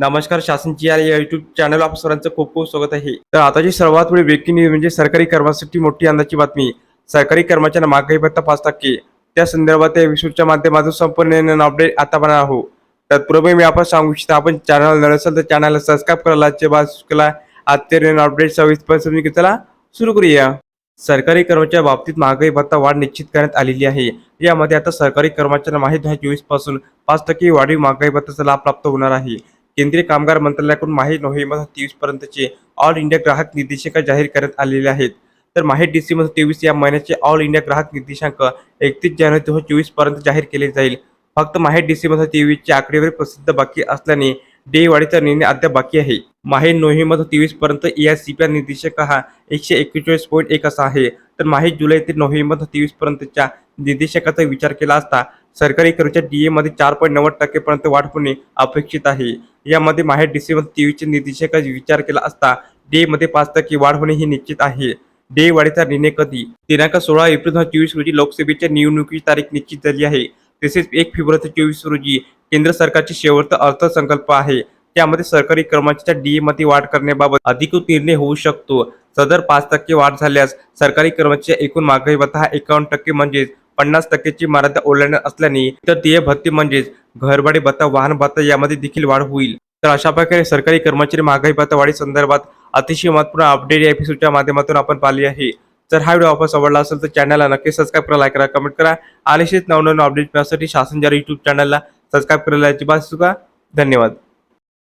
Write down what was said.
नमस्कार शासनची या YouTube channel आप सर्वांचं खूप खूप स्वागत आहे. तर आताची सर्वात मोठी ब्रेकिंग न्यूज म्हणजे सरकारी कर्मासाठी मोठी अंदाची बातमी सरकारी कर्मचाऱ्यांना महागाई भत्ता पाच टक्के. त्या संदर्भात या विषयाच्या माध्यमातून संपूर्ण अपडेट आता बनणार आहोत. तत्पूर्वी मी आपण सांगू इच्छितो आपण चॅनल नसेल असेल तर चॅनलला सबस्क्राईब करायला बाद केला. आजचे अपडेट सविस्तर समजून चला सुरू करूया. सरकारी कर्मचाऱ्या बाबतीत महागाई भत्ता वाढ निश्चित करण्यात आलेली आहे. यामध्ये आता सरकारी कर्मचाऱ्यांना माहीत दोन हजार चोवीसपासून पाच टक्के वाढीव महागाई भत्त्याचा लाभ प्राप्त होणार आहे. केंद्रीय कामगार मंत्रालयाकडून माहे नोव्हेंबर तेवीस पर्यंतचे ऑल इंडिया ग्राहक निर्देशांक जाहीर करण्यात आलेले आहेत. तर माहीत डिसेंबर तेवीस या महिन्याचे ऑल इंडिया ग्राहक निर्देशांक एकतीस जानेवारी दोन हजार चोवीसपर्यंत जाहीर केले जाईल. फक्त माहीत डिसेंबर तेवीसची आकडेवारी प्रसिद्ध बाकी असल्याने डेवाडीचा निर्णय अद्याप बाकी आहे. माहे नोव्हेंबर तेवीस पर्यंत एआयसीपी निर्देशक हा एकशे एकेचाळीस पॉईंट एक असा आहे. तर माही जुलै ते नोव्हेंबर तेवीस पर्यंतच्या निर्देशकाचा विचार केला असता सरकारी कर्मचारी डी एमध्ये चार पॉईंट नव्वद टक्केपर्यंत वाढ होणे अपेक्षित आहे. यामध्ये माहेर डिसेबल टीव्हीचे निर्देशकाचा विचार केला असता डे मध्ये पाच टक्के वाढ होणे हे निश्चित आहे. डे वाढीचा निर्णय कधी? दिनांक सोळा एप्रिल दोन हजार चोवीस रोजी लोकसभेच्या निवडणुकीची तारीख निश्चित झाली आहे. तसेच एक फेब्रुवारी चोवीस रोजी केंद्र सरकारची शेवटचा अर्थसंकल्प आहे. त्यामध्ये सरकारी कर्मचाऱ्यांच्या डी मध्ये वाढ करण्याबाबत अधिकृत निर्णय होऊ शकतो. सदर पाच टक्के वाढ झाल्यास सरकारी कर्मचारी एकूण मागणी भत्ता हा एकावन्न टक्के म्हणजेच पन्नास टक्केची मर्यादा ओलांडत असल्याने तर देय भत्ते म्हणजेच घरभाडे भत्ता वाहन भत्ता यामध्ये देखील वाढ होईल. तर अशा प्रकारे सरकारी कर्मचारी महागाई भत्ता वाढी संदर्भात अतिशय महत्त्वपूर्ण अपडेट या एपिसोडच्या माध्यमातून आपण पाहिली आहे. जर हा व्हिडिओ आपण आवडला असेल तर चॅनलला नक्की सबस्क्राईब करा लाईक करा कमेंट करा आणि नवनवीन अपडेट मिळण्यासाठी शासन जारी युट्यूब चॅनलला सबस्क्राईब करायला अजिबात चुका धन्यवाद.